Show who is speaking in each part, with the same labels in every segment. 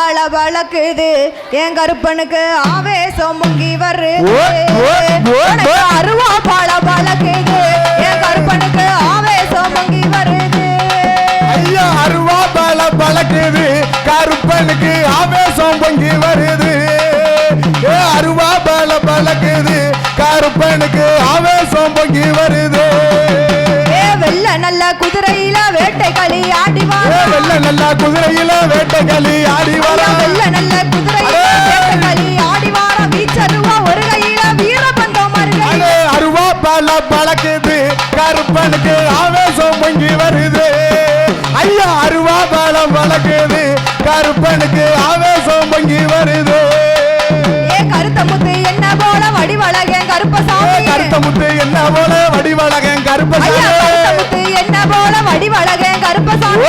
Speaker 1: பல பழக்குது என் கருப்பனுக்கு ஆவேசம் முங்கி
Speaker 2: ஓ.
Speaker 1: அருவா பல பழக்குது என் கருப்பனுக்கு ஆவேசம் முங்கி வருது.
Speaker 2: ஐயா அருவா பல பழக்குது கருப்பனுக்கு ஆவேசம் பொங்கி வருது. ஏ அருவா பல பழக்குது கருப்பனுக்கு ஆவேசம் பொங்கி வருது.
Speaker 1: வெள்ள நல்ல குதிரையில வேட்டை களி ஆடி வாரா
Speaker 2: வெள்ள நல்ல குதிரையில வேட்டைகளி ஆடி வர
Speaker 1: வெள்ள நல்ல குதிரையில வேட்டை களி ஆடி வாரா வீச்சருவா ஒரு கையில வீரபந்தம் மறுகை
Speaker 2: அடே அருவா பல பழக்குது. கருப்பனுக்கு ஆவேசம் பொங்கி வருது. ஐயா அருவா பல பழக்குது. கருப்பனுக்கு ஆவேசம் பொங்கி வருது.
Speaker 1: ஏ கருத்த முத்து என்ன போல வடிவழகன் கருப்பசாமி
Speaker 2: கருத்த முத்து என்ன போல வடிவழகன் கருப்பசாமி
Speaker 1: வடிவழகன் கருப்பசாமி.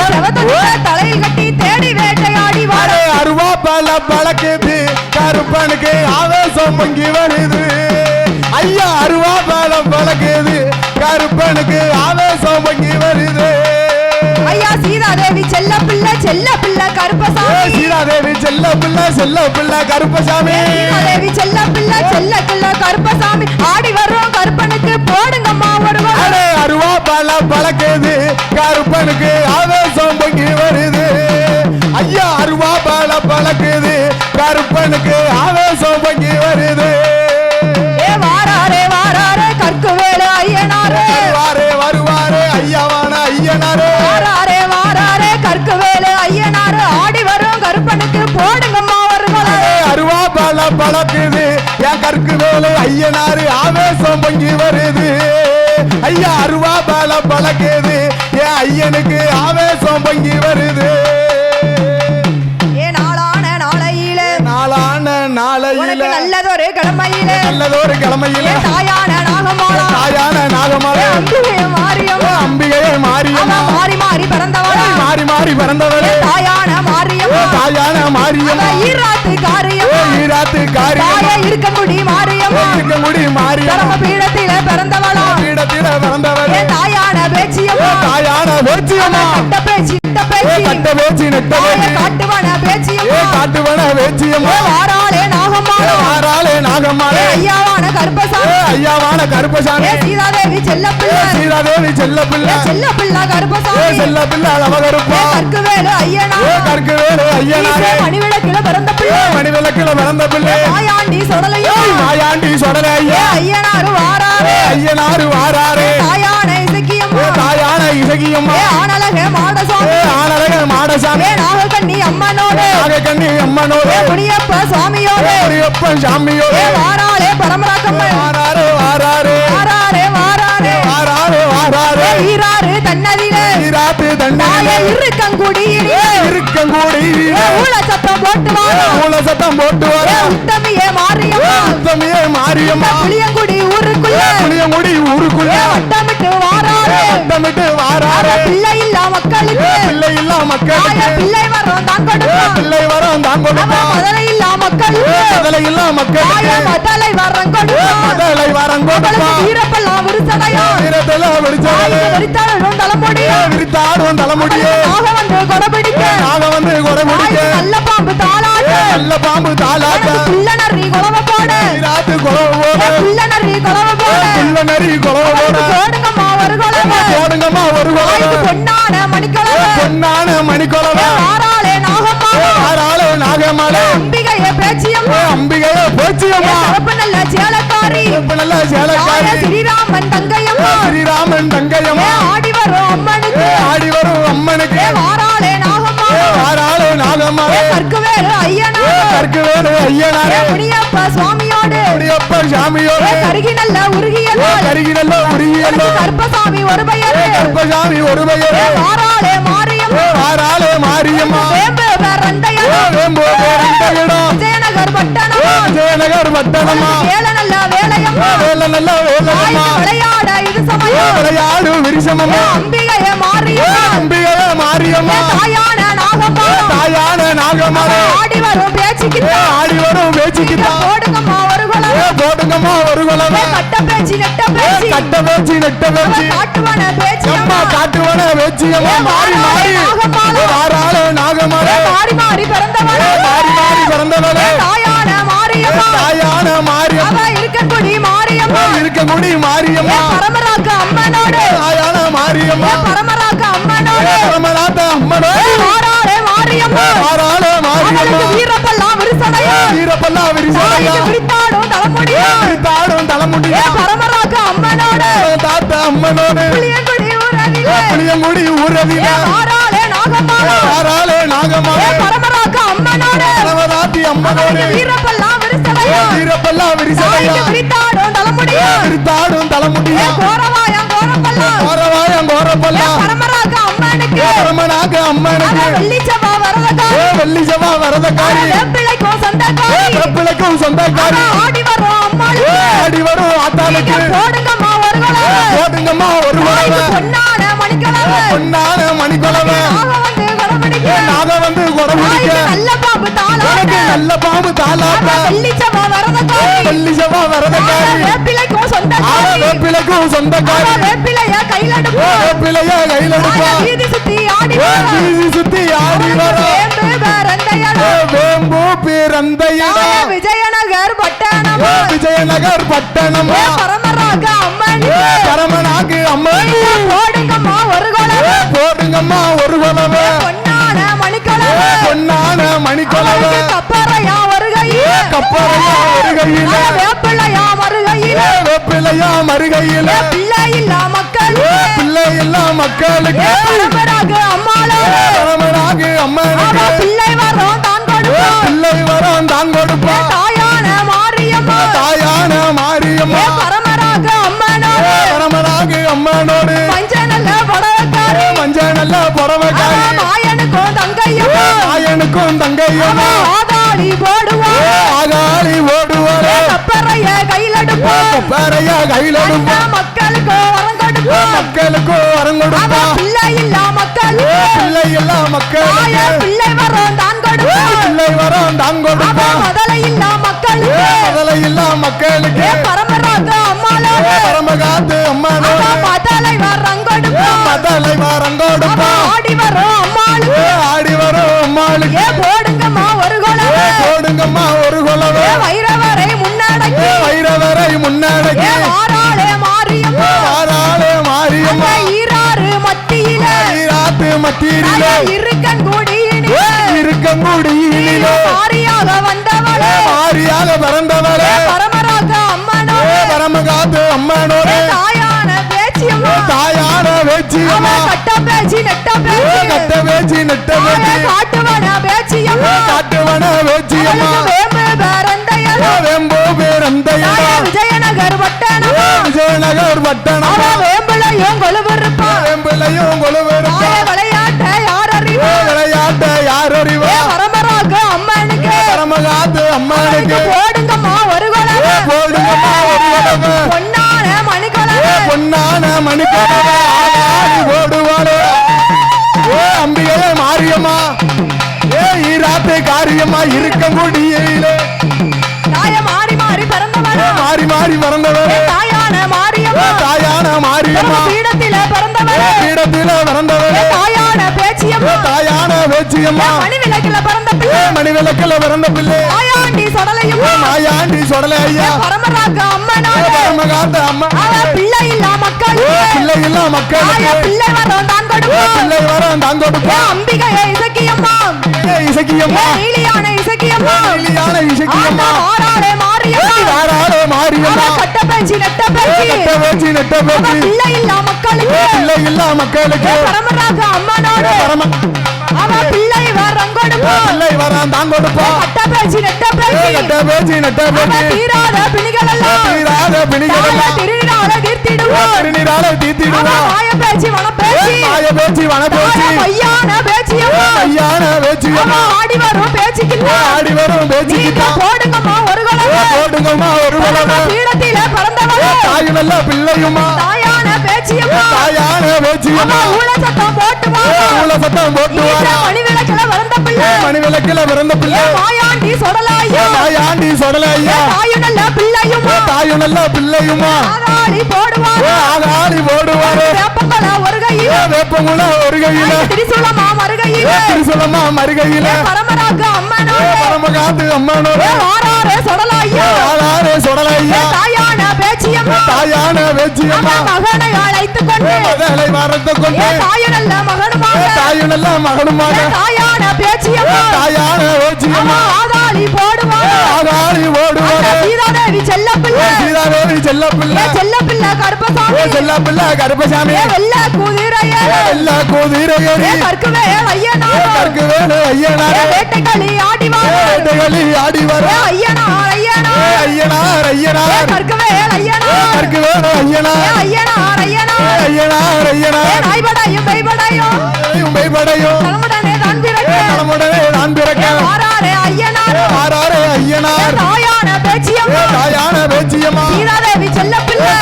Speaker 1: தலையில் கட்டி தேடி வேட்டையாடி
Speaker 2: அடே அருவா பல பழக்குது. கருப்பனுக்கு ஆவேசம் பொங்கி வருது. ஐயா அருவா பல பழக்குது. கருப்பனுக்கு ஆவேசம் பொங்கி வருது.
Speaker 1: ஐயா சீதாதேவி செல்ல பிள்ளை செல்ல பிள்ளை கருப்பசாமி.
Speaker 2: சீதாதேவி செல்ல பிள்ளை செல்ல பிள்ளை கருப்பசாமி.
Speaker 1: சீதாதேவி செல்ல பிள்ளை செல்ல பிள்ளை கருப்பசாமி. ஆடி வர்றோம் கருப்பனுக்கு போடுங்கம்மா
Speaker 2: அடே அருவா பல பழக்குது. கருப்பனுக்கு ஆவேசம் பொங்கி வருது. ஐயா அருவா பல பழக்குது. கருப்பனுக்கு ஆவேசம் பொங்கி வருது.
Speaker 1: ஏ வாராரே வாராரே கற்கு வேலு ஐயனாரே.
Speaker 2: வருவாரே வருவாரே ஐயாவான ஐயனாரே.
Speaker 1: வாராரே வாராரே கற்கு வேலு ஐயனாரு. ஆடி வரும் கருப்பனுக்கு போடுங்கம்மா
Speaker 2: அடே அருவா பல பழக்குது. என் கற்கு வேலு ஐயனாரு ஆவேசம் பொங்கி வருது. ஐயா அருவா பல பழக்குது என் ஐயனுக்கு ஆவேசம் பொங்கி வருது.
Speaker 1: ஏ நாளான நாளையிலே.
Speaker 2: நாளான நாளையில.
Speaker 1: உனக்கு நல்லதொரு கிழமையிலே.
Speaker 2: நல்லதொரு கிழமையில.
Speaker 1: தாயான நாகமாலா.
Speaker 2: தாயான நாகமலை.
Speaker 1: அம்பிகை மாரியம்
Speaker 2: அம்பிகையை மாரியம்மா.
Speaker 1: மாறி ஏ தாயான மாரியம்
Speaker 2: தாயான மாரியம்மா.
Speaker 1: ஈராத்து
Speaker 2: ஓ
Speaker 1: காரியம்
Speaker 2: ஈராத்து காரியம்மா.
Speaker 1: இருக்க முடி மாரியம்
Speaker 2: இருக்க முடி மாரியம்மா.
Speaker 1: பீடத்தில பிறந்தவளா.
Speaker 2: பீடத்தில பிறந்தவரே
Speaker 1: ஏ தாயான பேச்சியம்மா.
Speaker 2: தாயான
Speaker 1: அவ
Speaker 2: வேச்சியம்மா
Speaker 1: கட்ட பேச்சு. இட்ட
Speaker 2: ஏ
Speaker 1: பேச்சு
Speaker 2: கட்ட வேச்சி நெட்ட வேச்சி
Speaker 1: காட்டுவன பேச்சியம்மா.
Speaker 2: காட்டுவன வேச்சியம்மா
Speaker 1: ஏ வாராளே நாகம்மாளே ஐயாவான கருப்பசாமி.
Speaker 2: ஐயாவான கருப்பசாமி.
Speaker 1: சீதாதேவி செல்ல
Speaker 2: ஏ
Speaker 1: பிள்ளை
Speaker 2: சீதாதேவி செல்ல பிள்ளை
Speaker 1: ஏ செல்ல பிள்ளை
Speaker 2: ஏ
Speaker 1: கருப்பசாமி
Speaker 2: செல்ல பிள்ளை அளவ கருப்பா
Speaker 1: ஏ கற்கு வேலு ஐயனா
Speaker 2: ஏ கற்கு வேறு ஐயனாரே
Speaker 1: மணிவிளக்கில பிறந்த பிள்ளை
Speaker 2: மணிவிளக்கில பிறந்த பிள்ளை
Speaker 1: தாயாண்டி சொடலையோ.
Speaker 2: மாயாண்டி சொடல
Speaker 1: ஏ
Speaker 2: ஐயா
Speaker 1: ஐயனாரு வாராரு.
Speaker 2: ஐயனாரு வாராரே.
Speaker 1: தாயான
Speaker 2: இசகியம்மா.
Speaker 1: ஏ ஆனலக மாடசாமி.
Speaker 2: ஆனழக மாடசாமி.
Speaker 1: நாகக்கண்ணி அம்மனோடு.
Speaker 2: நாகக்கண்ணி அம்மனோடு.
Speaker 1: முனியப்ப சுவாமியோடு.
Speaker 2: முனியப்பன் சாமியோடு. வாராரு வாராரு
Speaker 1: வாராரே வாராரே
Speaker 2: வாராரு வாராரு
Speaker 1: ஏ ஈராறு தன்னதிலே.
Speaker 2: ஈராத்து
Speaker 1: தாய
Speaker 2: தண்ணீரே
Speaker 1: இருக்கங்குடியிலே
Speaker 2: இருக்கங்கூடி
Speaker 1: ஏ ஊழ சத்தம் போட்டு வாரா
Speaker 2: மூல சத்தம் போட்டு வர
Speaker 1: ஏ உத்தமியே மாரியம்மா.
Speaker 2: உத்தமியே மாரியம்மா.
Speaker 1: புளியங்குடி ஊருக்குள்ள.
Speaker 2: புளியங்குடி ஊருக்குள்ள.
Speaker 1: வட்டமிட்டு வாராரு
Speaker 2: வட்டமிட்டு வாராரு
Speaker 1: பிள்ளை இல்ல மக்களுக்கு.
Speaker 2: பிள்ளை இல்லா மக்களுக்கு.
Speaker 1: பிள்ளை வரும் தான் கொடுப்பான்
Speaker 2: பிள்ளை வரம் தான்
Speaker 1: அவன்
Speaker 2: கொடுப்பான்
Speaker 1: முதலை இல்ல மக்களுக்கு.
Speaker 2: முதலை இல்லா மக்களுக்கு.
Speaker 1: முதலை வரம் கொடுப்பான்
Speaker 2: முதலை வரம் கொடுப்பான்
Speaker 1: வீரப்பெல்லாம் விரிசடையா
Speaker 2: வீரத்துல விடிச்சவளே
Speaker 1: விரித்தாடும் தலைமுடியா
Speaker 2: விரித்தாடும் தலைமுடியே.
Speaker 1: நாக வந்து கொடபிடிக்க.
Speaker 2: நாக வந்து முடிக்க
Speaker 1: தாய்க்கு நல்ல பாம்பு தாளாட்ட.
Speaker 2: நல்ல பாம்பு தாளாட்ட.
Speaker 1: புள்ள நரி குழவ போட.
Speaker 2: ராத்து குறவோட
Speaker 1: புள்ள நரி குழவ போட.
Speaker 2: புள்ள நரி குறவோட
Speaker 1: போடுங்கம்மா ஒரு குழவ
Speaker 2: போடுங்கம்மா ஒரு குறவ
Speaker 1: பொன்னான மணிக்குழவ
Speaker 2: பொன்னான மணிக்குறவ
Speaker 1: ஆறாளே நாகம்மா.
Speaker 2: ஆறாளு நாகமலை
Speaker 1: அம்பிகைய பேச்சியம்மா.
Speaker 2: அம்பிகைய போச்சியம்மா.
Speaker 1: சிறப்பு நல்ல சேலக்காரி.
Speaker 2: இப்ப நல்ல சேலக்காரி.
Speaker 1: ஸ்ரீராமன் தங்கையம்மா.
Speaker 2: ஸ்ரீராமன் தங்கையம்மா.
Speaker 1: ஆடி வரும் அம்மனுக்கு
Speaker 2: நாகமலை
Speaker 1: கற்கு வேறு ஐயனா
Speaker 2: கற்கு வேறு ஐயனாரே.
Speaker 1: முனியப்ப சுவாமியோடு.
Speaker 2: அப்படியப்ப சாமியோட
Speaker 1: கருகி நல்ல உருகிய நாள்
Speaker 2: கருகினல்ல உருகியல்ல.
Speaker 1: கருப்பசாமி ஒரு பெயர்
Speaker 2: கற்பசாமி ஒரு பெயரே
Speaker 1: வாராளே மாரியம்மா.
Speaker 2: ஆறாளே மாரியம்மா.
Speaker 1: வேம்பு வேறந்தையா
Speaker 2: வேம்போ பேரண்ட இடம்
Speaker 1: விஜயநகர் பட்டணமா.
Speaker 2: விஜயநகர் பட்டணமா.
Speaker 1: வேலை நல்ல வேலையம்மா.
Speaker 2: வேலை நல்ல வேலையம்மா.
Speaker 1: தாய்க்கு விளையாட இது சமயம்.
Speaker 2: விளையாடு விரிசமம்மா
Speaker 1: அம்பிகைய மாரியம்மா
Speaker 2: அம்பிகைய மாரியம்மா
Speaker 1: தாயான நாகம்மா.
Speaker 2: தாயான
Speaker 1: ஆடி வரும் பேச்சுக்கு
Speaker 2: ஆடி வரும் பேச்சுக்குதான்
Speaker 1: போடுங்கம்மா ஒரு குலம்
Speaker 2: ஏ போடுங்கம்மா ஒரு குலவை
Speaker 1: கட்ட பேச்சு நெட்ட பேச்சு.
Speaker 2: கட்ட பேச்சு நெட்ட பேச்சு.
Speaker 1: காட்டுவான பேச்சு
Speaker 2: அம்மா. காட்டுவன வேச்சியம்மா
Speaker 1: ஏ
Speaker 2: மாறி மாறி. வாராளே நாகமாரே
Speaker 1: மாறி மாறி பிறந்தவளே.
Speaker 2: மாறி மாறி பிறந்தவளே.
Speaker 1: தாயான
Speaker 2: ஏ
Speaker 1: மாரியம்மா
Speaker 2: தாயான மாரியம்மா.
Speaker 1: அவ இருக்கக்குடி மாரியம்மா.
Speaker 2: ஏ இருக்க முடி மாரியம்மா
Speaker 1: பரமராக்க அம்மனோடு.
Speaker 2: தாயான மாரியம்மா.
Speaker 1: பரமராக்க
Speaker 2: ஏ
Speaker 1: அம்மனோடு.
Speaker 2: பரமநாத அம்மனோடு.
Speaker 1: மாறாளே மாரியம்மா
Speaker 2: வாராளே மாரியம்மா
Speaker 1: விரிசடையா.
Speaker 2: வீரப்பல்லா விரிசடையா.
Speaker 1: விரித்தாடும் தலைமுடியா
Speaker 2: தலைமுடியா
Speaker 1: அம்மனோடு?
Speaker 2: தாத்தா அம்மனோடு?
Speaker 1: புளியங்குடி
Speaker 2: புளியங்குடி
Speaker 1: மாறாளே அம்மனோடு?
Speaker 2: அம்மனோடு? வீரப்பல்லா விரிசடையா?
Speaker 1: தாய்க்கு விரித்தாடும் தலைமுடியா
Speaker 2: தாடும் தலைமுடியா
Speaker 1: கோரவாயம் கோரப்பெல்லாம்
Speaker 2: கோரவாயம் கோரப்பல்லா?
Speaker 1: பரமராக்க அம்மனுக்கு?
Speaker 2: பரமனாக அம்மனுக்கு? செவ்வா வரதக்காரி
Speaker 1: வேப்பிள்ளைக்கும்
Speaker 2: ஏ
Speaker 1: சொந்தக்காரி.
Speaker 2: வெப்பிலைக்கும் சொந்தக்காரி.
Speaker 1: ஆடி வரும் அம்மாளுக்கு.
Speaker 2: ஆடி வரும் ஆத்தாளுக்கு.
Speaker 1: போடுங்கம்மா ஒரு
Speaker 2: போடுங்கம்மா ஒரு குலவை
Speaker 1: பொன்னான மணிக்கிழமை
Speaker 2: பொன்னான
Speaker 1: நாக வந்து
Speaker 2: பிடிக்க
Speaker 1: நல்ல பாம்பு தாளாட்ட
Speaker 2: நல்ல பாம்பு தாளாட்டா
Speaker 1: வெள்ளிச்சவா வரதக்காரி
Speaker 2: செவ்வா வரதக்காரி ஆட
Speaker 1: சொந்தக்காரி.
Speaker 2: வேப்பிலைக்கும் சொந்தக்காரி.
Speaker 1: வேப்பிலைய கையில
Speaker 2: ஏ வேப்பிலைய கையில் எடுப்பா
Speaker 1: வீதி சுத்தி ஆடி
Speaker 2: வீதி சுத்தி ஆடி வேம்பு
Speaker 1: விஜயநகர் பட்டணம்?
Speaker 2: விஜயநகர் பட்டணமா?
Speaker 1: பரமராக அம்மன்
Speaker 2: பரமனாக்கு அம்மன்
Speaker 1: போடுங்கம்மா ஒரு குலம்
Speaker 2: போடுங்கம்மா ஒரு குலவை
Speaker 1: பொன்னான மணிக்குளம்
Speaker 2: பொன்னான
Speaker 1: கப்பறையா வருகையில்
Speaker 2: கப்பறையா வருகையில
Speaker 1: வேப்பிள்ளையா
Speaker 2: வேப்பிலையா மருகையில
Speaker 1: பிள்ளை இல்ல மக்கள்.
Speaker 2: பிள்ளை இல்லா மக்களுக்கு.
Speaker 1: பரமராக அம்மாளோ.
Speaker 2: பரமனாக்கு அம்மனுக்கு.
Speaker 1: பிள்ளை வரும் தான் கொடுப்போம்.
Speaker 2: பிள்ளை வரம் தான் கொடுப்பான்
Speaker 1: தாயான மாரியம்மா.
Speaker 2: தாயான மாரியம்மா.
Speaker 1: பரமராக அம்மனோ
Speaker 2: பரமனாக்கு அம்மனோடு.
Speaker 1: மஞ்ச நல்ல படக்காரி
Speaker 2: மஞ்ச நல்ல புறவக்காரி
Speaker 1: மாயனுக்கும் தங்கையும் ஆதாளி போடுவோம்
Speaker 2: ஆகாளி ஓடுவாரே கையில்
Speaker 1: மக்களுக்கு வரம் கொடுப்போம்
Speaker 2: மக்களுக்கும் வரம் கொடுப்பா.
Speaker 1: பிள்ளை இல்ல மக்கள்.
Speaker 2: பிள்ளை எல்லாம்
Speaker 1: தாய
Speaker 2: மக்களுக்கு
Speaker 1: பிள்ளை வரம் தான் கொடுப்போம்
Speaker 2: பிள்ளை வரம் தான் கொடுப்பா.
Speaker 1: முதலை இல்ல மக்களுக்கு.
Speaker 2: முதலை எல்லாம் மக்களுக்கு.
Speaker 1: பரமராக அம்மாளோ
Speaker 2: பரமகாத்து அம்மனோடு.
Speaker 1: மதலை வரம் கொடுப்போம்
Speaker 2: மதலை வரம் கொடுப்பா.
Speaker 1: ஆடி வரும் அம்மாளுக்கு.
Speaker 2: ஆடி வரும் அம்மாளுக்கு.
Speaker 1: ஏ போடுங்கம்மா ஒரு
Speaker 2: போடுங்கம்மா குலவை
Speaker 1: முன்னடக்கி ஏ மாறாளே மாரியம்மா.
Speaker 2: ஆறாளே மாரியம்மா.
Speaker 1: ஈராறு மத்தியில
Speaker 2: ஈராத்து மத்தியிலே
Speaker 1: இருக்கன் குடியினில்
Speaker 2: இருக்கங்குடியிலே
Speaker 1: மாரியாக வந்தவளே.
Speaker 2: மாரியாக பிறந்தவளே.
Speaker 1: பரமராக அம்மனோ
Speaker 2: ஏ பரமகாத்து அம்மனோடு.
Speaker 1: தாயான பேச்சியம்மா.
Speaker 2: தாயான
Speaker 1: கட்ட பேச்சி நெட்ட பேச்சி.
Speaker 2: கட்ட நெட்ட வேச்சி
Speaker 1: காட்டுவன பேச்சியம்மா.
Speaker 2: காட்டுவன
Speaker 1: அவளுக்கு வேம்பு பேரந்தையலோ
Speaker 2: வெம்போ
Speaker 1: விஜயநகர் பட்டணம்
Speaker 2: விஜயநகர் பட்டணம்
Speaker 1: அவ வேம்புலையும் கொலுவிருப்பா
Speaker 2: வெம்பிலையும் கொலுவிருப்பா
Speaker 1: தாய விளையாட்ட யார் அறிவா
Speaker 2: விளையாட்ட யார் அறிவா
Speaker 1: அம்மனுக்கு?
Speaker 2: பரமகாத்து அம்மனுக்கு?
Speaker 1: போடுங்கம்மா ஒரு
Speaker 2: போடுங்கம்மா
Speaker 1: பொன்னான மணிக்குளம்
Speaker 2: பொன்னான மணிக்கடவை ஆடி ஓடுவாளே வேச்சியம்மா
Speaker 1: மணி விளக்குல பிறந்த பிள்ளை. தாயாண்டி சொடலையும்
Speaker 2: மாயாண்டி சொடலை ஐயா.
Speaker 1: பரமராக அம்மனோ
Speaker 2: ஏ பரமகாந்த அம்மா
Speaker 1: பிள்ளை இல்ல மக்கள்.
Speaker 2: ஏ பிள்ளை இல்ல
Speaker 1: வரும் தான்
Speaker 2: ஏ
Speaker 1: கொடுப்போம்
Speaker 2: பிள்ளை வரம் தாங்க கொடுப்பா
Speaker 1: அம்பிகையே இசக்கியம்மா.
Speaker 2: இசக்கியம்மா.
Speaker 1: நீலியான இசக்கியம்மா.
Speaker 2: நீலியான இசக்கியம்மா.
Speaker 1: மாறாளே மாரியம்மா அவ
Speaker 2: மாரியம்மா
Speaker 1: கட்ட பேச்சு நெட்ட பேச்சு.
Speaker 2: நெட்ட பேச்சு நெட்ட
Speaker 1: அவ
Speaker 2: பேச்சு.
Speaker 1: பிள்ளை இல்ல மக்களுக்கு.
Speaker 2: இல்ல மக்களுக்கு
Speaker 1: பரமராக அம்மனோடு.
Speaker 2: பரம
Speaker 1: பிள்ளை
Speaker 2: பிள்ளை
Speaker 1: நெட்ட
Speaker 2: நெட்ட நெட்ட
Speaker 1: தீராத பிணிகள் எல்லாம்
Speaker 2: தீராத பிணிகள் எல்லாம்
Speaker 1: தீர்த்திடுவோம்.
Speaker 2: திருநீரால
Speaker 1: மாய வன
Speaker 2: மாய வன ஐயான
Speaker 1: ஆடி வரும் பேச்சுக்கிட்ட
Speaker 2: ஆடி வரும் பேச்சுக்கிட்ட
Speaker 1: நீங்க போடுங்கம்மா ஒரு குலம்
Speaker 2: போடுங்கம்மா ஒரு
Speaker 1: பீடத்தில பிறந்தவள.
Speaker 2: நல்ல பிள்ளையுமா
Speaker 1: தாயான பேச்சியம்மா
Speaker 2: தாயான பேச்சியம்மா
Speaker 1: ஊழ சத்தம் போட்டு வா
Speaker 2: ஊழ சத்தம் போட்டு
Speaker 1: ஈச
Speaker 2: வாரா
Speaker 1: மணி விளக்குல வளர்ந்த பிள்ளை.
Speaker 2: மணி விளக்குல பிறந்த பிள்ளை.
Speaker 1: மாயாண்டி சொடலாயா?
Speaker 2: தாயாண்டி சொடல ஐயா
Speaker 1: தாயு நல்ல பிள்ளையுமா?
Speaker 2: தாயும் நல்ல பிள்ளையுமா?
Speaker 1: போடுவார்.
Speaker 2: போடுவாரு.
Speaker 1: வேப்பங்கல ஒரு கையில்
Speaker 2: வேப்பங்குள ஒரு கையில
Speaker 1: திரிசூலமா மறுகையில்.
Speaker 2: திருசலமா மறுகையில.
Speaker 1: பரமராக அம்மனோட.
Speaker 2: பரமகாத்து அம்மனோட.
Speaker 1: ஆறாறு சொடலாயா? தாயான பேச்சியம்மா
Speaker 2: தாயான வேச்சியம்மா
Speaker 1: மகனை அழைத்துக் கொண்டு.
Speaker 2: மதலை மரத்தை கொண்டு.
Speaker 1: தாயு நல்ல மகனுமாக. தாயான பேச்சியம்மா.
Speaker 2: தாயான வேச்சியம்மா
Speaker 1: ஆதாளி சீதாதேவி செல்ல பிள்ளை
Speaker 2: சீதாதேவி செல்ல பிள்ளை
Speaker 1: செல்ல பிள்ளை கருப்பசாமி.
Speaker 2: செல்ல பிள்ளை கருப்பசாமி.
Speaker 1: வெள்ள குதிரைய.
Speaker 2: எல்லா கோதிரையரி
Speaker 1: கற்குவே ஐயனார்.
Speaker 2: கற்கு வேணு ஐயனாரே.
Speaker 1: வேட்டைகளி ஆடி வார
Speaker 2: வேட்டைகளி ஆடி வர
Speaker 1: ஐயனார் ஐயனார்.
Speaker 2: ஐயனார் ஐயனார்.
Speaker 1: கற்குவே தலைமுடனே தான் பிறக்க.
Speaker 2: தலைமுடனே பிறக்க.
Speaker 1: ஐயனார்
Speaker 2: ஐயனார்
Speaker 1: தாயான பேச்சியம்மா.
Speaker 2: தாயான பேச்சியம்மா.
Speaker 1: சீதாதேவி செல்ல பிள்ளை.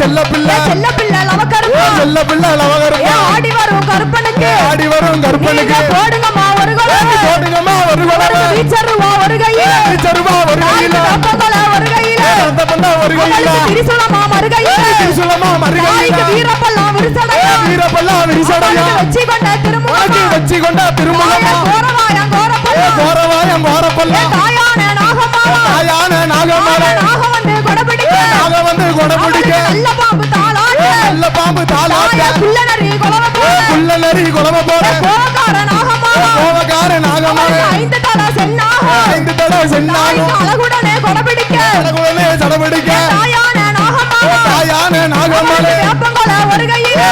Speaker 2: செல்ல பிள்ளை.
Speaker 1: செல்ல பிள்ளை லவக்கருப்பா
Speaker 2: செல்ல பிள்ளை லவகருப்பா.
Speaker 1: ஆடி வரும் கருப்பனுக்கு.
Speaker 2: ஆடி வரும் கற்பனுக்கு
Speaker 1: நீங்க போடுங்கம்மா ஒரு குலம்
Speaker 2: போடுங்கம்மா ஒரு
Speaker 1: வீச்சருவா ஒரு கையில்.
Speaker 2: சருவா ஒரு கையில.
Speaker 1: காப்பகல ஒரு கையில்.
Speaker 2: ரத்த பண்ண ஒரு கையில
Speaker 1: அவளுக்கு திரிசூலமா மறுகையில்
Speaker 2: திரிசூலமா மறுகையில?
Speaker 1: தாய்க்கு வீரப்பல்லாம் விரிசடையா
Speaker 2: வீரப்பல்லா விரிசடையா
Speaker 1: வச்சி கொண்ட திருமுகமா?
Speaker 2: வச்சு கொண்ட திருமுகமா?
Speaker 1: கோரவாயம் கோரப்பல்லாம்?
Speaker 2: கோரவாயம் கோரப்பல்லா
Speaker 1: தாயான நாகமாலா
Speaker 2: தாயான நாகமால
Speaker 1: நாகம் வந்து கொடபிடிக்க.
Speaker 2: நாக வந்து கொடை பிடிக்க
Speaker 1: அவளுக்கு நல்ல பாம்பு தாளாட்ட.
Speaker 2: நல்ல பாம்பு தாளாட்ட.
Speaker 1: தாய குள்ளநரி குலவ போல.
Speaker 2: புள்ள நரி குலம போற
Speaker 1: கோகார நாகமாலா
Speaker 2: கோவக்கார நாகமால
Speaker 1: ஐந்து தல சென்னாக
Speaker 2: ஐந்து தடவை சென்னாலும்
Speaker 1: அழகுடனே கொடபிடிக்க.
Speaker 2: கடவுளே சடபிடிக்க
Speaker 1: தாயான நாகமாலா
Speaker 2: நாகமால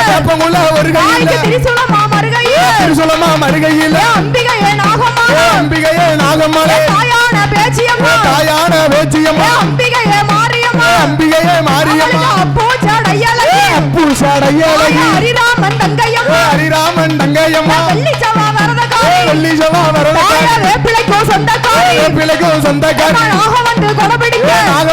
Speaker 2: வேப்பங்குள்ள ஒரு கையில
Speaker 1: திரிசூலமா மறுகையில்.
Speaker 2: திருசுலமா மறுகையில.
Speaker 1: அம்பிகையே நாகமாலா
Speaker 2: அம்பிகையே நாகம்மாளே
Speaker 1: தாயான பேச்சியம்மா?
Speaker 2: தாயான வேச்சியம்மா
Speaker 1: அம்பிகையே மாரியம்மா?
Speaker 2: அம்பிகையே மாரியம்மா?
Speaker 1: அப்போ சடையலகி
Speaker 2: பூசாடையழகி
Speaker 1: ஹரிராமன் தங்கையம்மா.
Speaker 2: ஹரிராமன் தங்கையம்மா?
Speaker 1: வெள்ளி சவா வரதகாரி
Speaker 2: வெள்ளி சவா வரத
Speaker 1: தாய வேப்பிலைக்கோ சொந்தக்காரி.
Speaker 2: பிள்ளைக்கும் சொந்தக்காரி.
Speaker 1: நாக வந்து கொடபிடிக்க
Speaker 2: நாக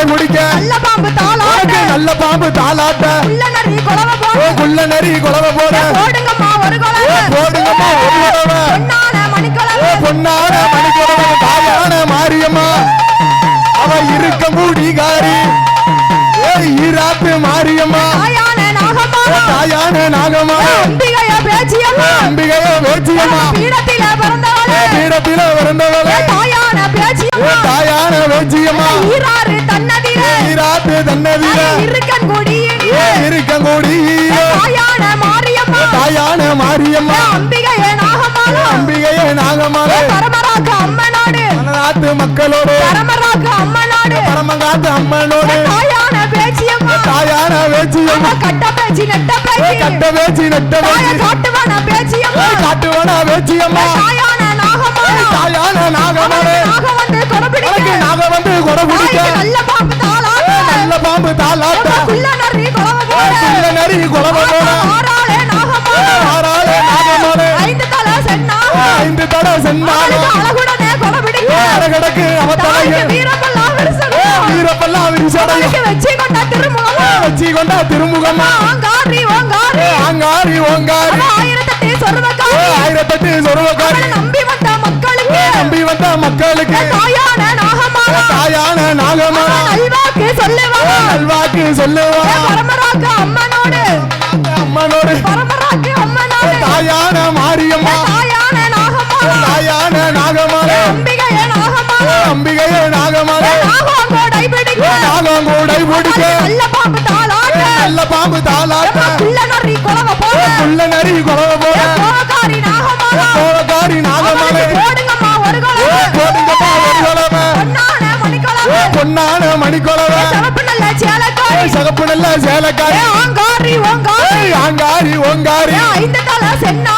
Speaker 2: கொடை குடிக்க
Speaker 1: நல்ல பாம்பு தாளாட்ட.
Speaker 2: உனக்கு நல்ல பாம்பு தாளாட்ட.
Speaker 1: உள்ள நரி குலவ போல
Speaker 2: குள்ள நரி குலவ போற
Speaker 1: போடுங்கம்மா ஒரு குலவ
Speaker 2: போடுங்கம்மா ஒரு குலவ
Speaker 1: பொன்னான மணிக்குலவ
Speaker 2: பொன்னான மணிக்குலவ தாயான மாரியம்மா. அவ இருக்க மூடிகாரி. ஏய் ஈராத்து மாரியம்மா.
Speaker 1: தாயான நாகம்மா அம்பிகைய பேச்சியம்மா.
Speaker 2: அம்பிகைய வேச்சியம்மா
Speaker 1: பீடத்தில பிறந்தவளே.
Speaker 2: பீடத்தில பிறந்தவளே.
Speaker 1: தாயான பேச்சியம்மா. ஈராறு இருக்கன் மாரியம்மா.
Speaker 2: தாயான மாரியம்மா.
Speaker 1: அம்பிகைய நாகம்மா
Speaker 2: அம்பிகைய நாகம்மாளே.
Speaker 1: பரமராக அம்மனோடு.
Speaker 2: மனநாட்டு மக்களோடு.
Speaker 1: பரமராக அம்மனோடு.
Speaker 2: பரமகாத்து அம்மனோடு.
Speaker 1: தாயான பேச்சியம்மா
Speaker 2: தாயான வேச்சியம்மா.
Speaker 1: கட்ட பேச்சு நெட்ட பேச்சு.
Speaker 2: கட்ட வேச்சி நெட்ட
Speaker 1: தாய
Speaker 2: வேச்சி
Speaker 1: காட்டுவான பேச்சியம்மா?
Speaker 2: காட்டுவனா வேச்சியம்மா
Speaker 1: தாயான நாகம்மா
Speaker 2: தாயான நாகமாளே
Speaker 1: நாக வந்து கொடபிடிக்க
Speaker 2: நாக வந்து கொடை பிடிக்க.
Speaker 1: தாய்க்கு நல்ல பாம்பு தாளாட்ட.
Speaker 2: நல்ல பாம்பு தாளாட்ட.
Speaker 1: குள்ள நரி குலவ போல
Speaker 2: குள்ள நரி குலவ போல
Speaker 1: ஆறாளே நாகம்மா
Speaker 2: ஆறாளே நாகமாளே
Speaker 1: ஐந்து தலை
Speaker 2: ஐந்து
Speaker 1: அழகுடனே கொடபிடிக்க
Speaker 2: கிடக்கு அவ
Speaker 1: தாய்க்கு
Speaker 2: தலைய
Speaker 1: வீரமெல்லாம் விரிசலும்
Speaker 2: வீரப்பல்லா விரிசடைய
Speaker 1: அவனுக்கு வச்சு கொண்ட திருமுகமா.
Speaker 2: வச்சி கொண்டா திருமுகமா?
Speaker 1: ஆங்காரி ஓங்காரி.
Speaker 2: ஆங்காரி ஓங்காரி?
Speaker 1: ஆயிரத்தெட்டு சொருவக்காரி
Speaker 2: ஆயிரத்தெட்டு சொருவக்காரி
Speaker 1: நம்பி வந்த மக்களுக்கு.
Speaker 2: நம்பி வந்த மக்களுக்கு?
Speaker 1: தாயான நாகமான
Speaker 2: தாயான நாகமான
Speaker 1: நல்வாக்கு சொல்லுவா
Speaker 2: நல்வாக்கு சொல்லுவா
Speaker 1: பரமராக்கு அம்மனோடு நாகங்கூடை பிடிக்க நல்ல பாம்பு தாளாட்ட.
Speaker 2: நல்ல பாம்பு தாளாட்ட.
Speaker 1: குள்ள நரி குலவ போல
Speaker 2: புள்ள நரி குலவ போல
Speaker 1: கோகாரி நாகமான
Speaker 2: கோவக்காரி நாகமாலே.
Speaker 1: போடுங்கம்மா ஒரு குலவ
Speaker 2: போடுங்கப்பா ஒரு குலவ
Speaker 1: பொன்னான மணிக்குலவ
Speaker 2: பொன்னான மணிக்குலவ
Speaker 1: சிவப்பு நல்ல சேலக்காரி.
Speaker 2: சகப்பு நல்ல சேலக்காரி.
Speaker 1: ஆங்காரி ஓங்காரி
Speaker 2: ஆங்காரி ஓங்காரி.
Speaker 1: ஐந்து தலை சென்னாகும்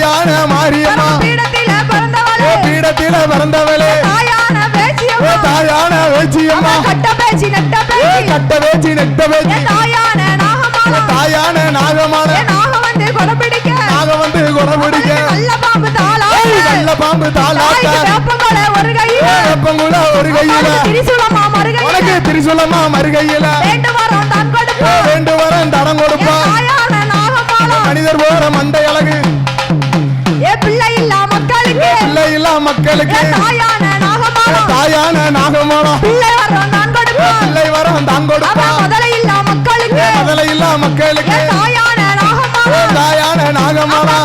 Speaker 1: தாயான மாரியம்மா. பீடத்தில பிறந்தவளே. தாயான
Speaker 2: வேச்சியம்மா.
Speaker 1: கட்ட பேச்சு நெட்ட பேச்சு.
Speaker 2: கட்ட நெட்ட
Speaker 1: தாயான
Speaker 2: தாயான நாகமான
Speaker 1: நாக வந்து கொடபிடிக்க
Speaker 2: நாக வந்து கொடை பிடிக்க
Speaker 1: நல்ல பாம்பு தாளா
Speaker 2: நல்ல பாம்பு சல்லாட்ட
Speaker 1: வேப்பங்கொட ஒரு கையில.
Speaker 2: வெப்பங்குள்ள ஒரு கையில.
Speaker 1: திரிசூலமா மறுகையில.
Speaker 2: உனக்கு திரிசூலமா மறுகையில.
Speaker 1: வேண்டு வரோம் தான் கொடுப்போம்
Speaker 2: ரெண்டு வரம் தடம் கொடுப்பா. மனிதர் போற மண்டை அழகு.
Speaker 1: மக்களுக்கு. தாயான
Speaker 2: நாகமோளம்
Speaker 1: பிள்ளை வரோம் தான்
Speaker 2: கொடுப்பா.
Speaker 1: முதல்ல இல்ல மக்களுக்கு.
Speaker 2: முதல்ல இல்ல மக்களுக்கு.
Speaker 1: தாயான நாகமாலம்
Speaker 2: தாயான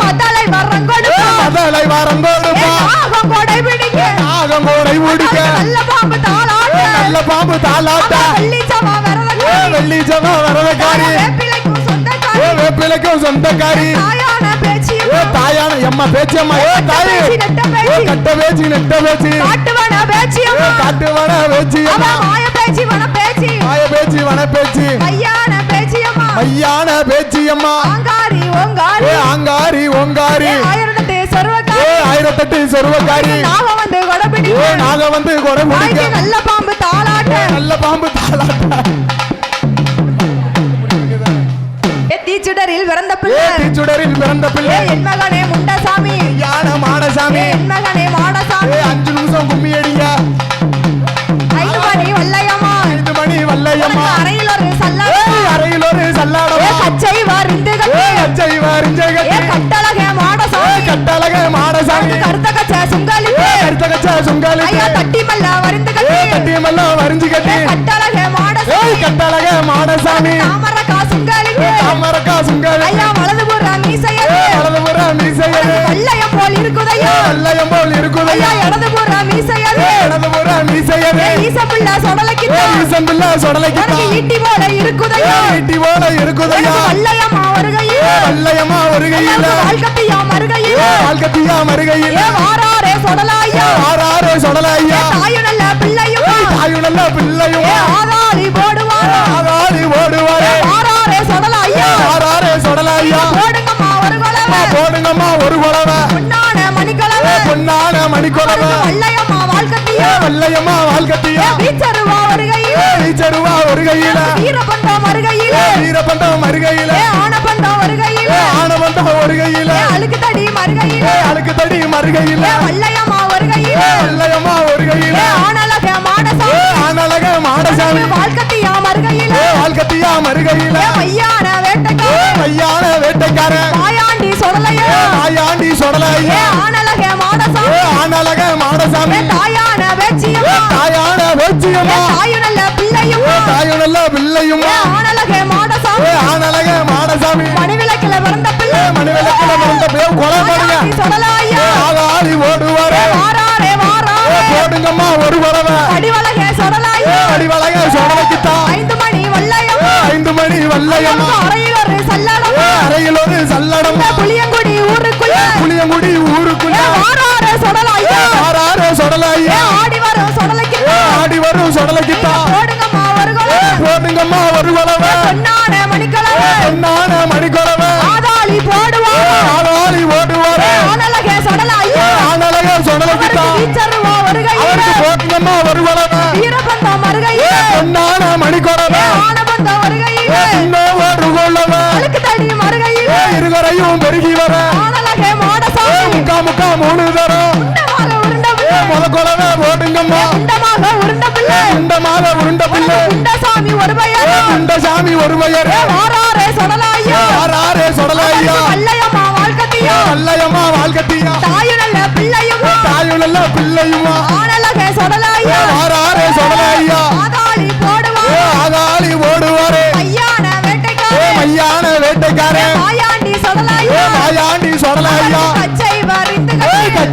Speaker 1: முதலை வரம்
Speaker 2: முதலை கொடுப்பா.
Speaker 1: நாகம் கொடை பிடிக்க.
Speaker 2: நாகம் கோடை முடிக்க
Speaker 1: நல்ல பாம்பு தாளாட்ட.
Speaker 2: நல்ல பாம்பு தாளாட்ட?
Speaker 1: வெள்ளி
Speaker 2: வெள்ளி ஜமா வரதக்காரி?
Speaker 1: வேப்பிலைக்கும் சொந்தக்காரி.
Speaker 2: வேப்பிலைக்கும்
Speaker 1: தாயான
Speaker 2: தாயான எம்மா பேச்சம்மா ஏ தாயி. ஏ கட்ட பேச்சு நெட்ட பேச்சு.
Speaker 1: காட்டுவன பேச்சு
Speaker 2: ஏ காட்டு வட பேச்சு அம்மா.
Speaker 1: அவன் மாய பேச்சு வன பேச்சு
Speaker 2: மாய பேச்சு வன பேச்சு
Speaker 1: மையான பேச்சியம்மா
Speaker 2: மையான பேச்சு அம்மா.
Speaker 1: ஆங்காரி ஓங்காரி.
Speaker 2: ஏ ஆங்காரி ஓங்காரி.
Speaker 1: ஆயிரத்து
Speaker 2: ஏ
Speaker 1: சொருவக்காரி.
Speaker 2: ஆயிரத்தெட்டு சொருவக்காரி.
Speaker 1: நாகம் வந்து
Speaker 2: ஏ
Speaker 1: கொடபிடி
Speaker 2: நாங்க வந்து கொடை
Speaker 1: தாய்க்கு
Speaker 2: முடிக்க
Speaker 1: நல்ல பாம்பு தாளாட்ட.
Speaker 2: நல்ல பாம்பு தாளாட்ட.
Speaker 1: தீச்சுடரில் பிறந்த பிள்ளை.
Speaker 2: தீச்சுடரில் பிறந்த பிள்ளை.
Speaker 1: என் மகனே முண்டசாமி.
Speaker 2: யான மாடசாமி
Speaker 1: என் மகனே மாடசாமி.
Speaker 2: அஞ்சு நிமிஷம் கும்மி அடிங்க.
Speaker 1: ஐந்து மணி வல்லையம்மா.
Speaker 2: ஐந்து மணி வல்லையம்மா.
Speaker 1: அறையில் ஒரு சல்லடை
Speaker 2: ஏய், அறையில் ஒரு சல்லாடமா
Speaker 1: கச்சை வருந்து
Speaker 2: ஏ
Speaker 1: கட்டி. கட்டழகே மாடசாமி.
Speaker 2: கட்டழக மாடசாமி.
Speaker 1: கருத்த கச்ச சுங்கலி.
Speaker 2: கருத்த கச்ச சுங்காலி.
Speaker 1: ஐயா தட்டி மல்ல வருந்து கட்டி.
Speaker 2: கட்டியமெல்லாம் வரிஞ்சு கட்டி.
Speaker 1: கட்டழகே மாடசாமி.
Speaker 2: கட்டழக மாடசாமி.
Speaker 1: தாமரக்கா சுங்கலி.
Speaker 2: தாமரக்கா சுங்காலி.
Speaker 1: மீசையது ஏ ஈசப்பிள்ள சொடலைக்கு
Speaker 2: ஈசன் பிள்ளை சொடலைக்கிட்டா
Speaker 1: ஈட்டி போல இருக்குதையா?
Speaker 2: ஈட்டி போல இருக்குதையா?
Speaker 1: வல்லையம்மா வருகையில்.
Speaker 2: வெள்ளையம்மா வருகையில.
Speaker 1: வாழ்க்கத்தியா மருகையில்?
Speaker 2: வாழ்க்கத்தியா மருகையில.
Speaker 1: வாராரே சொடலாயா?
Speaker 2: ஆறாறு சொடலையா?
Speaker 1: தாயு நல்ல பிள்ளையும்?
Speaker 2: தாயு நல்ல பிள்ளையும்?
Speaker 1: ஆதாரி போடுவாரா?
Speaker 2: ஆகாதி ஓடுவாரே
Speaker 1: வாராரே சொடலாயா?
Speaker 2: ஆறாறு சொடலையா?
Speaker 1: போடுங்கம்மா ஒரு கொலவை.
Speaker 2: போடுங்கம்மா ஒரு குழவை
Speaker 1: பொன்னான மணிக்கொலவை வல்லையம்மா வாழ்க்கத்தியா
Speaker 2: வெள்ளையம்மா வாழ்க்கத்தியா
Speaker 1: வீச்சருவா வருகையில்? வீரபந்தம் வருகையில்?
Speaker 2: வீரபண்டம்
Speaker 1: ஏ ஆனபந்தம் வருகையில்?
Speaker 2: ஆனபண்டம் ஒரு கையில
Speaker 1: ஏ அழுக்கு தடி மருகையில்
Speaker 2: அழுக்கு தடி மறுகையில?
Speaker 1: ஏ வல்லையம்மா வருகையில்?
Speaker 2: வெள்ளையம்மா ஒரு கையில
Speaker 1: ஏ ஆனலக மாடசாமி?
Speaker 2: ஆனழக மாடசாமி
Speaker 1: வாழ்க்கத்தியா மருகையில்
Speaker 2: வாழ்க்கத்தியா மறுகையில?
Speaker 1: ஏ மையான வேட்டைக்காரன்?
Speaker 2: மையான வேட்டைக்காரன்?
Speaker 1: மாயாண்டி சொடலையா
Speaker 2: ஆயாண்டி சொடலையா
Speaker 1: ஏ வேச்சியம்மா தாயு நல்ல பிள்ளையும்?
Speaker 2: தாயும் நல்ல பிள்ளையுமா?
Speaker 1: ஆனலக மாடசாமி?
Speaker 2: ஆனழக மாடசாமி?
Speaker 1: மணிவிளக்கில பிறந்த பிள்ளை?
Speaker 2: மணிவிளக்கில பிறந்த பேர் கொலை பண்ணுங்க.
Speaker 1: சொடலாயா
Speaker 2: ஆகாதி ஓடுவாரே.
Speaker 1: வாராரே வாராரே.
Speaker 2: போடுங்கம்மா ஒரு
Speaker 1: அடிவலகே சொடலாயா
Speaker 2: அடிவழக சொடலைக்குத்தான் சொடலைக்குத்தான்
Speaker 1: போடுங்கம்மா ஒரு குலம்
Speaker 2: போடுங்கம்மா ஒரு குறவை
Speaker 1: பொன்னான மணிக்கிழமை
Speaker 2: பொன்னான மணிக்குறவை
Speaker 1: ஆதாளி போடுவார்
Speaker 2: ஆளாளி ஓடுவாரே
Speaker 1: ஆனலகே
Speaker 2: அவருக்கு போடுங்கம்மா
Speaker 1: வீரபந்தம்
Speaker 2: பொன்னான
Speaker 1: ஆனபந்தம் அழுக்கு தடி
Speaker 2: இருகரையும் பெருகி வர.
Speaker 1: ஆனலகே மாடசாமி.
Speaker 2: முக்கா முக்கா மூணு தரம்.
Speaker 1: உண்டமாக உருண்ட பிள்ளை.
Speaker 2: போடுங்கம்மா
Speaker 1: உண்டமாக உருண்ட பிள்ளை
Speaker 2: பிள்ளை.
Speaker 1: உண்டசாமி ஒரு பையன்
Speaker 2: குண்ட சாமி ஒரு பெயர்
Speaker 1: வாராரே சொடலாயா.
Speaker 2: ஆறாறு சொடலையா
Speaker 1: வல்லையம்மா வாழ்க்கத்தியா
Speaker 2: அல்லையம்மா வாழ்க்கத்தியா
Speaker 1: தாயு நல்ல பிள்ளையும்?
Speaker 2: பிள்ளையுமா?
Speaker 1: ஆனலகே சொடலாயா?
Speaker 2: ஆறாறு சொடலையா?
Speaker 1: ஆதாளி போடுவார்
Speaker 2: ஆகாளி ஓடுவாரே
Speaker 1: மையான
Speaker 2: ஏ
Speaker 1: வேட்டைக்காரன்
Speaker 2: மையான வேட்டைக்காரன்
Speaker 1: மாயாண்டி சொடலாயா?
Speaker 2: மாயாண்டி சொடலையா?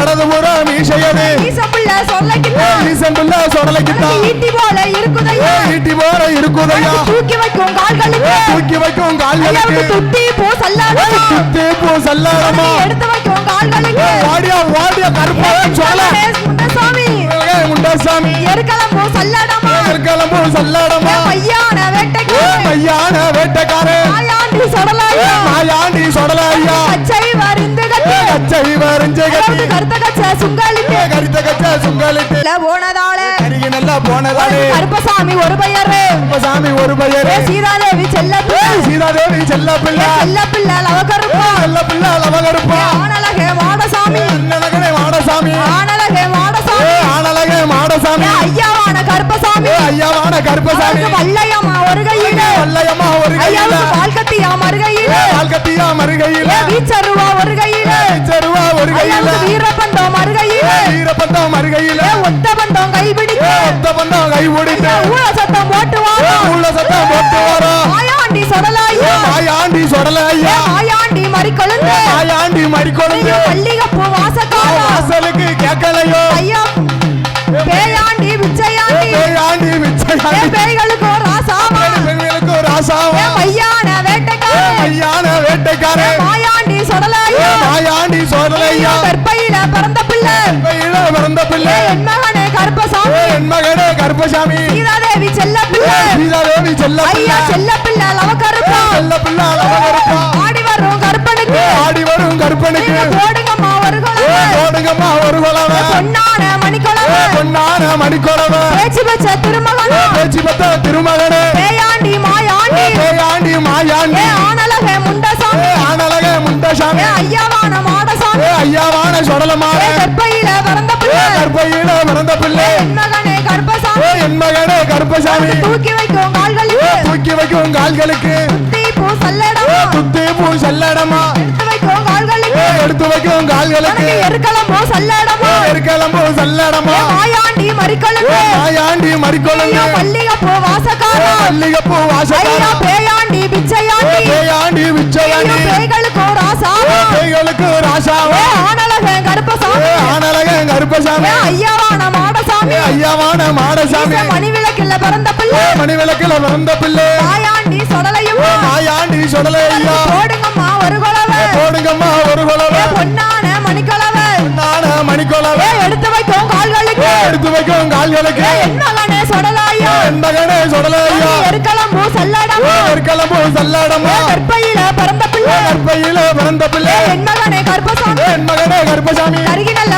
Speaker 2: இடது புற மீசையது.
Speaker 1: மீசப்புள்ள சொல்லக்கிட்டான்
Speaker 2: ஈசன் பிள்ளை சொடலைக்குத்தான்
Speaker 1: ஈட்டி போல இருக்குதையா?
Speaker 2: ஈட்டி போற இருக்குதையா?
Speaker 1: தூக்கி வைக்கும் கால்களுக்கு.
Speaker 2: தூக்கி வைக்கும் கால்களுக்கு.
Speaker 1: துட்டி பூ சல்லாடமா
Speaker 2: சுத்தி பூ சல்லாரமா
Speaker 1: எடுத்து வைக்கும் கால்களுக்கு.
Speaker 2: வாடியா வாடியா கருப்பா சொல
Speaker 1: முண்டசாமி
Speaker 2: முண்டசாமி
Speaker 1: எருக்களம் பூ சல்லாடமா.
Speaker 2: கிளம்பு சல்லடமா.
Speaker 1: பையான வேட்டைக்கு
Speaker 2: மையான வேட்டக்காரே
Speaker 1: மாயாண்டி சொடலாயா.
Speaker 2: மாயாண்டி சொடல ஐயா
Speaker 1: பச்சை வரிந்து கட்டி.
Speaker 2: கச்சை வரைஞ்ச கட்டி.
Speaker 1: கருத்த கச்ச சுங்காலிட்டு
Speaker 2: கரித்த கச்ச சுங்கலிட்டு
Speaker 1: போனதால
Speaker 2: கருகி நல்லா போனதாலே
Speaker 1: கருப்பசாமி ஒரு பையரு.
Speaker 2: சாமி ஒரு பையரே.
Speaker 1: சீதாதேவி செல்ல பிள்ளை.
Speaker 2: சீதாதேவி செல்ல பிள்ளை.
Speaker 1: செல்ல பிள்ளை லவக்கருப்பா
Speaker 2: செல்ல பிள்ளை லவகருப்பா.
Speaker 1: ஆனலகே மாடசாமி.
Speaker 2: அண்ணனகனே மாடசாமி.
Speaker 1: ஆனலகே மாடசாமி
Speaker 2: ஆனலகே மாடசாமி.
Speaker 1: ஐயாவான கருப்பசாமி.
Speaker 2: ஐயாவான கருப்பசாமி.
Speaker 1: வல்லையம்மா ஒரு கையில
Speaker 2: வல்லையம்மா ஒரு கையில
Speaker 1: ஐயாவுக்கு வாழ்க்கத்தியா மறுகையில.
Speaker 2: வாழ்க்கத்தியா மறுகையில.
Speaker 1: வீச்சருவா ஒரு கையில
Speaker 2: செருவா ஒரு கையில
Speaker 1: வீரபந்தம் மறுகையில.
Speaker 2: வீரப்பந்தம் மறுகையில.
Speaker 1: ஒத்த பந்தம் கைபிடிக்க
Speaker 2: ஒத்த பந்தம் கை
Speaker 1: ஊழ சத்தம் போட்டு வாரா
Speaker 2: உள்ள சத்தம் போட்டு வரோம்
Speaker 1: மாயாண்டி சொடலாயா
Speaker 2: மாயாண்டி சொடல ஐயா
Speaker 1: மாயாண்டி மறிக்கொழுந்து.
Speaker 2: மாயாண்டி மறிக்கொழுந்து.
Speaker 1: மல்லிகப்பூ வாசக்காரா
Speaker 2: வாசலுக்கு கேட்கலையோ?
Speaker 1: ஐயா பிறந்த பிள்ளை என் மகனே கருப்பசாமி.
Speaker 2: என் மகனே கருப்பசாமி.
Speaker 1: சீதாதேவி செல்ல பிள்ளை
Speaker 2: சீதாதேவி செல்ல
Speaker 1: ஐயா
Speaker 2: பிள்ளை
Speaker 1: செல்ல பிள்ளை லவக்கருப்பா
Speaker 2: செல்ல பிள்ளை அழகருப்பா
Speaker 1: ஆடி வரும் கருப்பனுக்கு.
Speaker 2: ஆடி வரும் கருப்பனுக்கு.
Speaker 1: நீங்க போடுங்கம்மா ஒரு குழந்தை
Speaker 2: போடுங்கம்மா ஒரு குலவ
Speaker 1: பொன்னான மணிக்குழந்தை
Speaker 2: பொன்னான மணிக்குலவ
Speaker 1: பேச்சு வச்ச திருமகன்.
Speaker 2: பேச்சு பத்த திருமகனே.
Speaker 1: பேயாண்டி மாயாண்டி.
Speaker 2: பேயாண்டி மாயாண்டி.
Speaker 1: ஏ ஆனலகே முண்டசாமி.
Speaker 2: ஆனலக முண்டசாமி.
Speaker 1: ஐயாவான மாடசாமி.
Speaker 2: ஐயாவான சொடலமான
Speaker 1: தூக்கி வைக்கும் கால்களுக்கு.
Speaker 2: தூக்கி வைக்கும் கால்களுக்கு.
Speaker 1: தீ பூ சல்லடமா.
Speaker 2: துத்தி பூ செல்லடமா.
Speaker 1: எடுத்து வைக்கும் கால்களுக்கு.
Speaker 2: எடுத்து வைக்கும் கால்களுக்கு.
Speaker 1: உனக்கு எருக்களம் பூ சல்லடமா
Speaker 2: எருக்கலம்பு செல்லடமா.
Speaker 1: மாயாண்டி மறிக்கொழுந்து
Speaker 2: மாயாண்டி மறிக்கொழுந்து
Speaker 1: ஐயா மல்லிகை பூ வாசக்காரா
Speaker 2: மல்லிகைப்பூ
Speaker 1: ஐயா
Speaker 2: வாசக்காரா.
Speaker 1: பேயாண்டி பிச்சையாண்டி.
Speaker 2: பேயாண்டி
Speaker 1: ஐயோ
Speaker 2: விச்சயாண்டி
Speaker 1: பேய்களுக்கு ஆசாவா
Speaker 2: பேய்களுக்கு ராசாவா
Speaker 1: ஆனலகே கருப்பசாமி.
Speaker 2: ஆனலக கருப்பசாமி.
Speaker 1: ஐயாவான மாடசாமி.
Speaker 2: ஐயாவான மாடசாமி.
Speaker 1: ஈச மணிவிளக்கில்ல பிறந்த பிள்ளை.
Speaker 2: மணி விளக்குல பிறந்த பிள்ளை.
Speaker 1: மாயாண்டி சொடலையும்
Speaker 2: மாயாண்டி சொடலை ஐயா
Speaker 1: போடுங்கம்மா ஒரு குலவை
Speaker 2: போடுங்கம்மா ஒரு குலவ
Speaker 1: பொன்னான மணிக்குழவை
Speaker 2: நான மணிக்கொலவ.
Speaker 1: எடுத்து வைக்கும் கால்களுக்கு.
Speaker 2: எடுத்து வைக்கும் கால்களுக்கு.
Speaker 1: என் மகனே சொடலாயா.
Speaker 2: என் மகனே சொடலை ஐயா
Speaker 1: எருக்களம் பூ சல்லடமா
Speaker 2: எருக்கலம்பு செல்லடமா.
Speaker 1: கற்பையில பிறந்த பிள்ளை.
Speaker 2: கற்பையில பிறந்த பிள்ளை.
Speaker 1: என் மகனே கருப்பசாமி.
Speaker 2: என் மகனே கருப்பசாமி.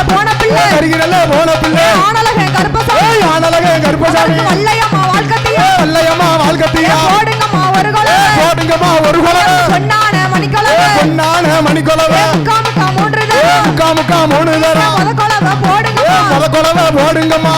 Speaker 1: போன பிள்ளை.
Speaker 2: கருகிரல்ல போன பிள்ளை.
Speaker 1: ஆனலகே கருப்பசாமி.
Speaker 2: ஆனலக கருப்பசாமி.
Speaker 1: வல்லையம்மா வாழ்க்கத்தையும்
Speaker 2: வல்லையம்மா வாழ்க்கத்தியா.
Speaker 1: போடுங்கம்மா ஒரு குலவை
Speaker 2: போடுங்கம்மா ஒரு குலவ
Speaker 1: பொன்னான மணிக்குழவை
Speaker 2: பொன்னான மணிக்கொலவ.
Speaker 1: முக்கா முக்கா மூன்று தரம்.
Speaker 2: முக்கா முக்கா மூணு தரம்.
Speaker 1: முத குலவை போடுங்கம்மா.
Speaker 2: முத குலவ போடுங்கம்மா.